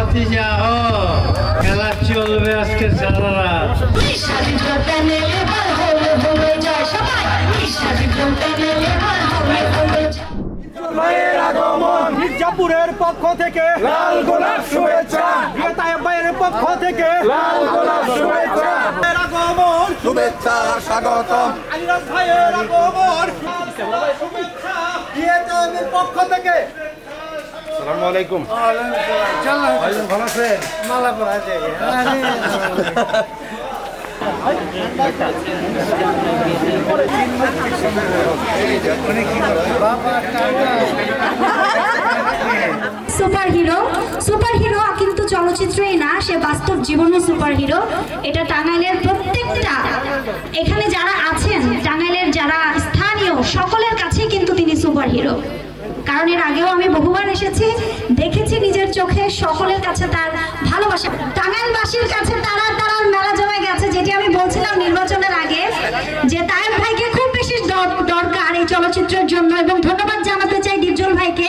ভাতিজা হ খেলা চলবে আজকে সারা রাত। ভাইয়ের আগমন। মির্জাপুরের পক্ষ থেকে লাল গোলাপ শুভেচ্ছা। ভাইয়ের পক্ষ থেকে লাল গোলাপ শুভেচ্ছা। আগমন। শুভেচ্ছা স্বাগতম। আলিরাজ ভাইয়ের আগমন। শুভেচ্ছা। পক্ষ থেকে আসসালামু আলাইকুম। সুপার হিরো সুপার হিরো কিন্তু চলচ্চিত্রই না, সে বাস্তব জীবনও সুপার হিরো এটা টাঙ্গাইলের প্রত্যেকটা। এখানে যারা আছেন, টাঙ্গাইলের যারা স্থানীয়, সকলের কাছেই কিন্তু তিনি সুপার হিরো কারণ এর আগেও আমি বহুবার এসেছি, দেখেছি নিজের চোখে সকলের কাছে তার ভালোবাসা। টাঙ্গাইলবাসীর কাছে তারা তারার মেলা জমে গেছে, যেটি আমি বলছিলাম নির্বাচনের আগে, যে তায়েব ভাইকে খুব বেশি দর- দরকার এই চলচ্চিত্রের জন্য এবং ধন্যবাদ জানাতে চাই ডিপজল ভাইকে।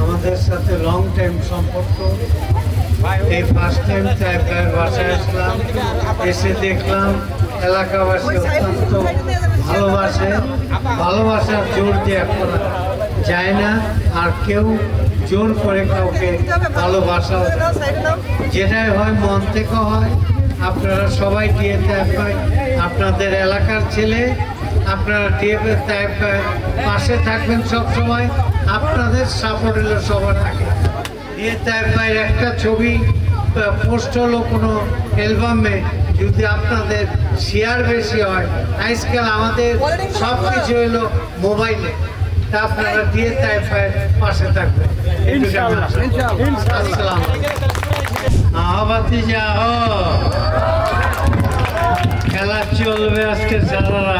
আমাদের সাথে লং টাইম সম্পর্ক। এই ফার্স্ট টাইম তাই ভাইয়ের বাসায় আসলাম, এসে দেখলাম এলাকাবাসী অত্যন্ত ভালোবাসে, ভালোবাসার জোর দিয়ে করা যায় না, আর কেউ জোর করে কাউকে ভালোবাসা যেটাই হয়, মন থেকে হয়। আপনারা সবাই ভাই আপনাদের এলাকার ছেলে, আপনারা ভাই পাশে থাকবেন সব সময় আপনাদের সাপোর্ট হলো সবার থাকে দিয়ে তাইব ভাইয়ের একটা ছবি পোস্ট হলো কোনো অ্যালবামে যদি আপনাদের শেয়ার বেশি হয়, আজকাল আমাদের সব কিছু হলো মোবাইলে তা আপনারা দিয়ে ভাইয়ের পাশে থাকবেন। আসসালাম আহবাতি যা হো খেলা চলবে আজকে সারা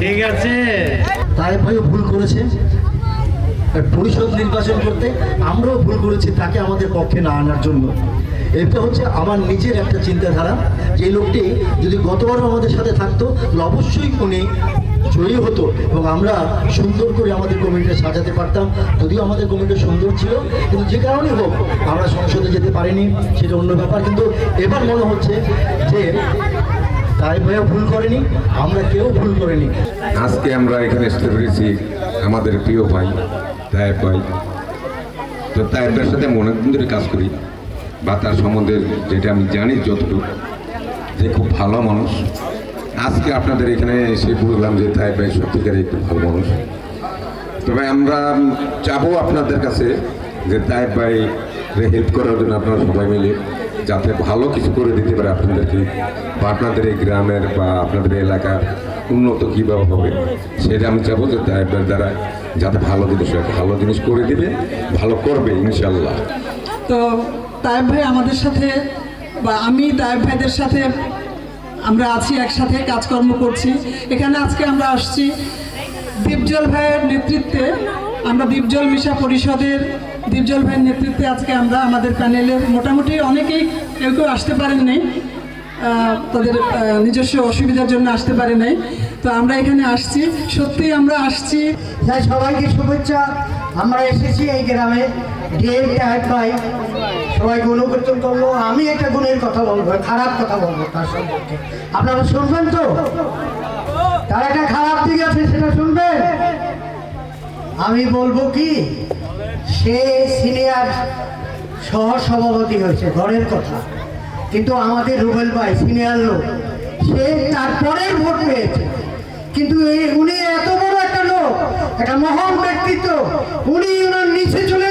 ঠিক আছে? তাই ভুল করেছে। পরিষদ নির্বাচন করতে আমরাও ভুল করেছি তাকে আমাদের পক্ষে না আনার জন্য। এটা হচ্ছে আমার নিজের একটা চিন্তাধারা। যে লোকটি যদি গতবারও আমাদের সাথে থাকতো অবশ্যই উনি জয়ী হতো এবং আমরা সুন্দর করে আমাদের কমিটিটা সাজাতে পারতাম। যদিও আমাদের কমিটি সুন্দর ছিল, কিন্তু যে কারণেই হোক আমরা সংসদে যেতে পারিনি, সেটা অন্য ব্যাপার। কিন্তু এবার মনে হচ্ছে যে তাই ভাইও ভুল করেনি, আমরা কেউ ভুল করিনি। আজকে আমরা এখানে আসতে পেরেছি আমাদের প্রিয় ভাই তায়েব ভাই। তো তায়েবের সাথে অনেকদিন ধরে কাজ করি, বা তার সম্বন্ধে যেটা আমি জানি যতটুকু, যে খুব ভালো মানুষ। আজকে আপনাদের এখানে এসে বুঝলাম যে তায়েব ভাই সত্যিকারে একটু ভালো মানুষ। তবে আমরা চাবো আপনাদের কাছে যে তায়েব ভাই হেল্প করার জন্য আপনারা সবাই মিলে, যাতে ভালো কিছু করে দিতে পারে আপনাদেরকে, বা আপনাদের এই গ্রামের বা আপনাদের এলাকার উন্নত কীভাবে হবে, সেটা আমি চাবো যে ভাইয়ের দ্বারা, যাতে ভালো জিনিস হয়। ভালো জিনিস করে দিবে ভালো করবে ইনশাল্লাহ তো তায়েব ভাই আমাদের সাথে, বা আমি তায়েব ভাইদের সাথে আমরা আছি, একসাথে কাজকর্ম করছি। এখানে আজকে আমরা আসছি দীপজল ভাইয়ের নেতৃত্বে। আমরা দীপজল মিশা পরিষদের দীপজল ভাইয়ের নেতৃত্বে আজকে আমরা আমাদের প্যানেলের মোটামুটি অনেকেই কেউ কেউ আসতে পারেন নাই। তাদের নিজস্ব অসুবিধার জন্য আসতে পারে নাই। তো আমরা এখানে আসছি। সত্যিই আমরা আসছি। সবাইকে শুভেচ্ছা। আমরা এসেছি এই গ্রামে ডিএম ট্যাগ ভাই। সবাই করল। আমি একটা গুণের কথা বলব, খারাপ কথা বলব তার সম্পর্কে। আপনারা শুনবেন তো? তার একটা খারাপ দিক আছে, সেটা শুনবেন? আমি বলব কি? সে সিনিয়র সহ সভাপতি হয়েছে, ঘরের কথা। কিন্তু আমাদের রুবেল ভাই, সিনিয়র লোক, সে তারপরেই ভোট পেয়েছে। কিন্তু এই উনি এত একটা মহান ব্যক্তিত্ব উনি ওনার নিচে চলে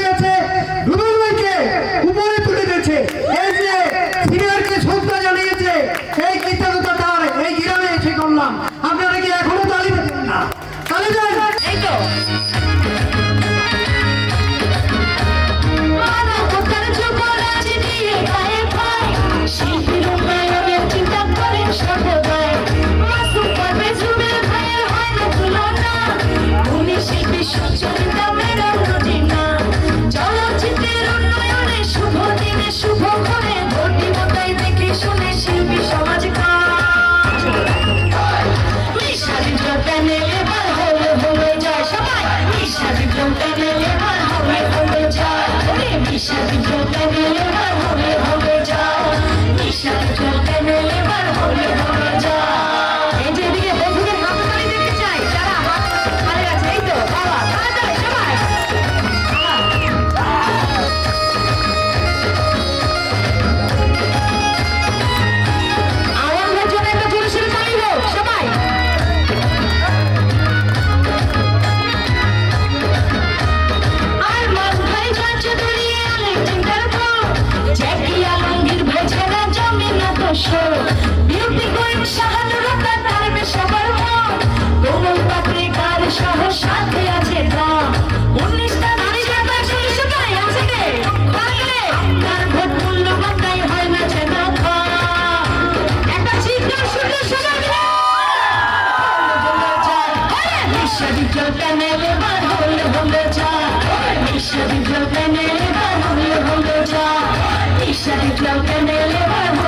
বিশ্ববিদ্যালয়ের বার হল হলো যা। বিশ্ববিদ্যালয়ের বার হল হলো যা। বিশ্ববিদ্যালয়ের বার